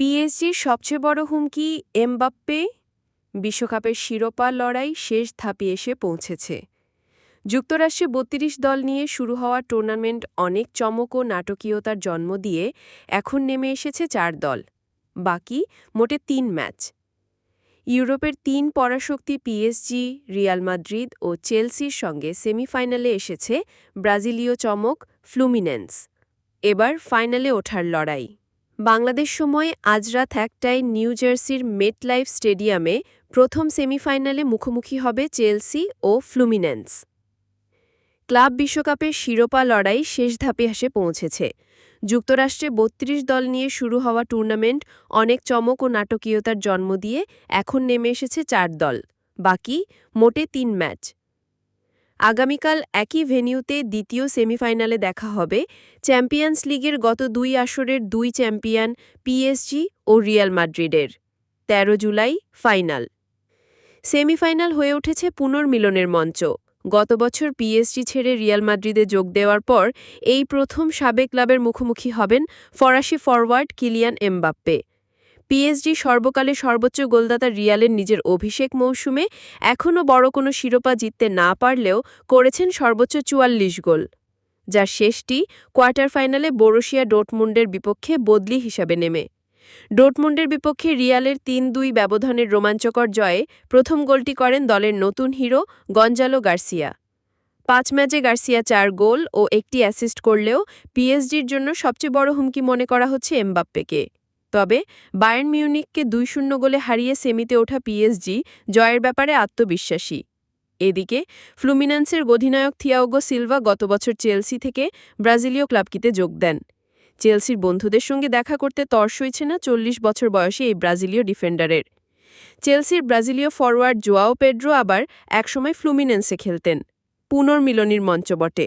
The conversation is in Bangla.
পিএসজির সবচেয়ে বড় হুমকি, এমবাপ্পে বিশ্বকাপের শিরোপা লড়াই শেষ ধাপে এসে পৌঁছেছে। যুক্তরাষ্ট্রে বত্রিশ দল নিয়ে শুরু হওয়া টুর্নামেন্ট অনেক চমক ও নাটকীয়তার জন্ম দিয়ে এখন নেমে এসেছে চার দল। বাকি মোটে তিন ম্যাচ। ইউরোপের তিন পরাশক্তি পিএসজি, রিয়াল মাদ্রিদ ও চেলসির সঙ্গে সেমিফাইনালে এসেছে ব্রাজিলীয় চমক ফ্লুমিনেন্স। এবার ফাইনালে ওঠার লড়াই। বাংলাদেশ সময় আজ রাত একটায় নিউ জার্সির মেটলাইফ স্টেডিয়ামে প্রথম সেমিফাইনালে মুখোমুখি হবে চেলসি ও ফ্লুমিনেন্স। ক্লাব বিশ্বকাপের শিরোপা লড়াই শেষ ধাপে এসে পৌঁছেছে। যুক্তরাষ্ট্রে বত্রিশ দল নিয়ে শুরু হওয়া টুর্নামেন্ট অনেক চমক ও নাটকীয়তার জন্ম দিয়ে এখন নেমে এসেছে চার দল। বাকি মোটে তিন ম্যাচ। আগামীকাল একই ভেন্যুতে দ্বিতীয় সেমিফাইনালে দেখা হবে চ্যাম্পিয়ন্স লিগের গত দুই আসরের দুই চ্যাম্পিয়ন পিএসজি ও রিয়াল মাদ্রিডের ১৩ জুলাই ফাইনাল। সেমিফাইনাল হয়ে উঠেছে পুনর্মিলনের মঞ্চ। গত বছর পিএসজি ছেড়ে রিয়াল মাদ্রিদে যোগ দেওয়ার পর এই প্রথম সাবেক ক্লাবের মুখোমুখি হবেন ফরাসি ফরওয়ার্ড কিলিয়ান এমবাপ্পে। পিএসজি সর্বকালে সর্বোচ্চ গোলদাতা রিয়ালের নিজের অভিষেক মৌসুমে এখনও বড় কোনো শিরোপা জিততে না পারলেও করেছেন সর্বোচ্চ চুয়াল্লিশ গোল। যার শেষটি কোয়ার্টার ফাইনালে বোরোশিয়া ডোটমুন্ডের বিপক্ষে বদলি হিসাবে নেমে। ডোটমুন্ডের বিপক্ষে রিয়ালের তিন দুই ব্যবধানের রোমাঞ্চকর জয়ে প্রথম গোলটি করেন দলের নতুন হিরো গঞ্জালো গার্সিয়া। পাঁচ ম্যাচে গার্সিয়া চার গোল ও একটি অ্যাসিস্ট করলেও পিএসজির জন্য সবচেয়ে বড় হুমকি মনে করা হচ্ছে এমবাপ্পেকে। তবে বায়ার্ন মিউনিককে দুই শূন্য গোলে হারিয়ে সেমিতে ওঠা পিএসজি জয়ের ব্যাপারে আত্মবিশ্বাসী। এদিকে ফ্লুমিনান্সের অধিনায়ক থিয়াওগো সিলভা গত বছর চেলসি থেকে ব্রাজিলীয় ক্লাবকিতে যোগ দেন। চেলসির বন্ধুদের সঙ্গে দেখা করতে তর সইছে না চল্লিশ বছর বয়সী এই ব্রাজিলীয় ডিফেন্ডারের। চেলসির ব্রাজিলীয় ফরওয়ার্ড জোয়াও পেড্রো আবার একসময় ফ্লুমিনেন্সে খেলতেন। পুনর্মিলনীর মঞ্চ বটে।